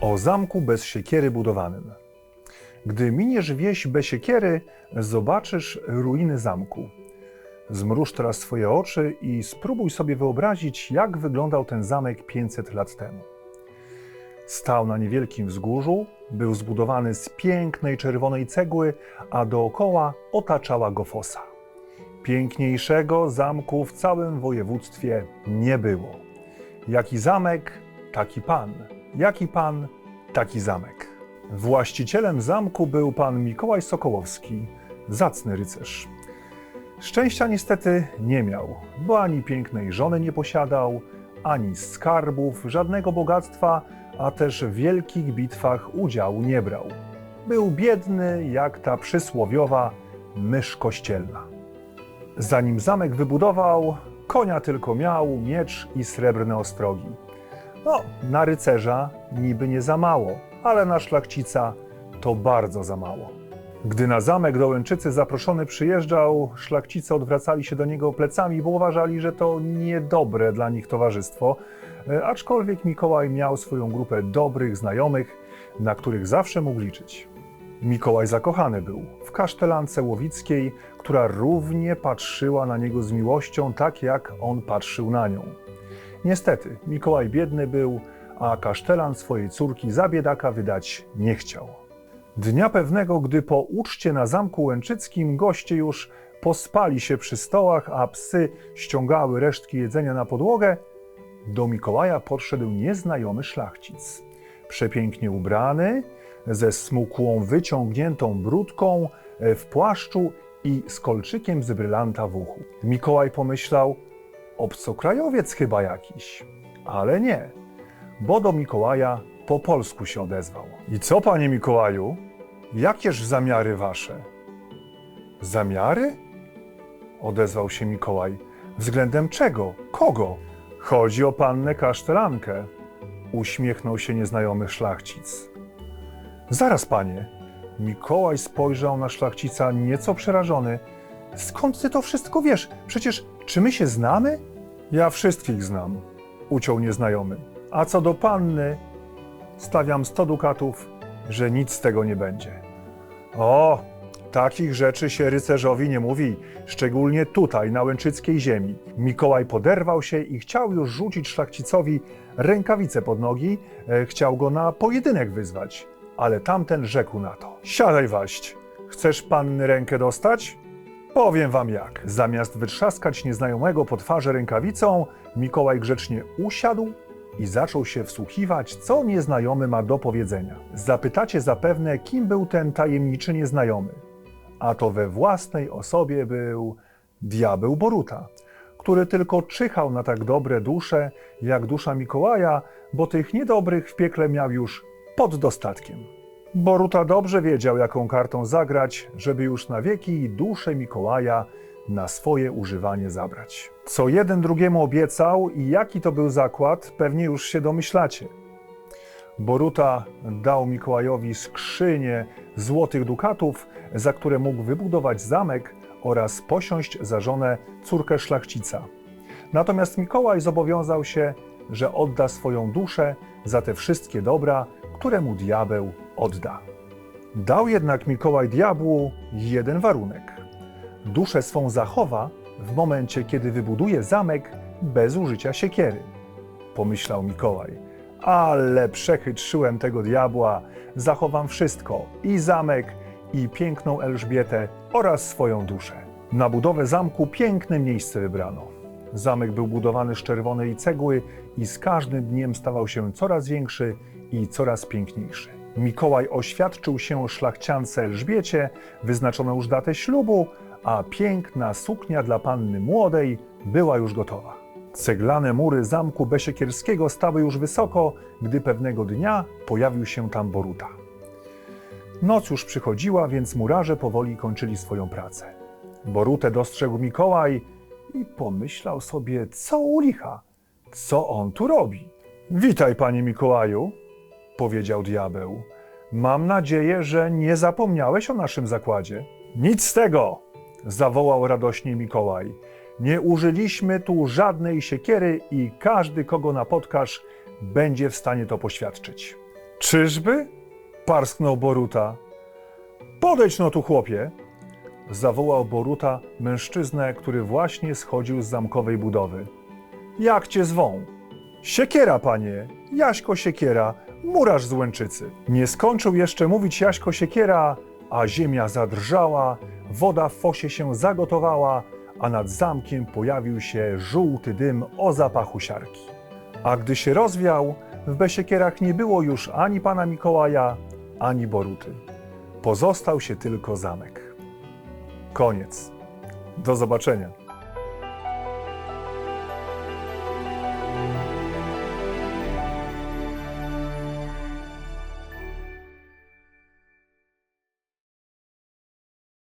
O zamku bez siekiery budowanym. Gdy miniesz wieś bez siekiery, zobaczysz ruiny zamku. Zmruż teraz swoje oczy i spróbuj sobie wyobrazić, jak wyglądał ten zamek 500 lat temu. Stał na niewielkim wzgórzu, był zbudowany z pięknej czerwonej cegły, a dookoła otaczała go fosa. Piękniejszego zamku w całym województwie nie było. Jaki zamek, taki pan. Jaki pan, taki zamek. Właścicielem zamku był pan Mikołaj Sokołowski, zacny rycerz. Szczęścia niestety nie miał, bo ani pięknej żony nie posiadał, ani skarbów, żadnego bogactwa, a też w wielkich bitwach udziału nie brał. Był biedny jak ta przysłowiowa mysz kościelna. Zanim zamek wybudował, konia tylko miał, miecz i srebrne ostrogi. No, na rycerza niby nie za mało, ale na szlachcica to bardzo za mało. Gdy na zamek do Łęczycy zaproszony przyjeżdżał, szlachcice odwracali się do niego plecami, bo uważali, że to niedobre dla nich towarzystwo. E, Aczkolwiek Mikołaj miał swoją grupę dobrych znajomych, na których zawsze mógł liczyć. Mikołaj zakochany był w kasztelance łowickiej, która równie patrzyła na niego z miłością, tak jak on patrzył na nią. Niestety, Mikołaj biedny był, a kasztelan swojej córki za biedaka wydać nie chciał. Dnia pewnego, gdy po uczcie na zamku łęczyckim goście już pospali się przy stołach, a psy ściągały resztki jedzenia na podłogę, do Mikołaja podszedł nieznajomy szlachcic. Przepięknie ubrany, ze smukłą, wyciągniętą brudką, e, w płaszczu i z kolczykiem z brylanta w uchu. Mikołaj pomyślał, obcokrajowiec chyba jakiś. Ale nie, bo do Mikołaja po polsku się odezwał. I co, panie Mikołaju? Jakież zamiary wasze? Zamiary? Odezwał się Mikołaj. Względem czego? Kogo? Chodzi o pannę kasztelankę. Uśmiechnął się nieznajomy szlachcic. Zaraz, panie. Mikołaj spojrzał na szlachcica nieco przerażony. Skąd ty to wszystko wiesz? Przecież czy my się znamy? Ja wszystkich znam, uciął nieznajomy. A co do panny, stawiam sto dukatów, że nic z tego nie będzie. O, takich rzeczy się rycerzowi nie mówi, szczególnie tutaj, na łęczyckiej ziemi. Mikołaj poderwał się i chciał już rzucić szlachcicowi rękawice pod nogi, e, chciał go na pojedynek wyzwać, ale tamten rzekł na to. Siadaj waść, chcesz panny rękę dostać? Powiem wam jak. Zamiast wytrzaskać nieznajomego po twarzy rękawicą, Mikołaj grzecznie usiadł i zaczął się wsłuchiwać, co nieznajomy ma do powiedzenia. Zapytacie zapewne, kim był ten tajemniczy nieznajomy. A to we własnej osobie był diabeł Boruta, który tylko czyhał na tak dobre dusze, jak dusza Mikołaja, bo tych niedobrych w piekle miał już pod dostatkiem. Boruta dobrze wiedział, jaką kartą zagrać, żeby już na wieki duszę Mikołaja na swoje używanie zabrać. Co jeden drugiemu obiecał i jaki to był zakład, pewnie już się domyślacie. Boruta dał Mikołajowi skrzynię złotych dukatów, za które mógł wybudować zamek oraz posiąść za żonę córkę szlachcica. Natomiast Mikołaj zobowiązał się, że odda swoją duszę za te wszystkie dobra, które mu diabeł odda. Dał jednak Mikołaj diabłu jeden warunek. Duszę swą zachowa w momencie, kiedy wybuduje zamek bez użycia siekiery. Pomyślał Mikołaj. Ale przechytrzyłem tego diabła, zachowam wszystko i zamek, i piękną Elżbietę oraz swoją duszę. Na budowę zamku piękne miejsce wybrano. Zamek był budowany z czerwonej cegły i z każdym dniem stawał się coraz większy i coraz piękniejszy. Mikołaj oświadczył się szlachciance Elżbiecie, wyznaczono już datę ślubu, a piękna suknia dla panny młodej była już gotowa. Ceglane mury zamku Besiekierskiego stały już wysoko, gdy pewnego dnia pojawił się tam Boruta. Noc już przychodziła, więc murarze powoli kończyli swoją pracę. Borutę dostrzegł Mikołaj i pomyślał sobie, co u licha, co on tu robi. Witaj, panie Mikołaju, powiedział diabeł. Mam nadzieję, że nie zapomniałeś o naszym zakładzie. Nic z tego, zawołał radośnie Mikołaj. Nie użyliśmy tu żadnej siekiery i każdy, kogo napotkasz, będzie w stanie to poświadczyć. Czyżby? Parsknął Boruta. Podejdź no tu, chłopie! Zawołał Boruta mężczyznę, który właśnie schodził z zamkowej budowy. Jak cię zwą? Siekiera, panie! Jaśko Siekiera, murarz z Łęczycy. Nie skończył jeszcze mówić Jaśko Siekiera, a ziemia zadrżała, woda w fosie się zagotowała, a nad zamkiem pojawił się żółty dym o zapachu siarki. A gdy się rozwiał, w Besiekierach nie było już ani pana Mikołaja, ani Boruty. Pozostał się tylko zamek. Koniec. Do zobaczenia.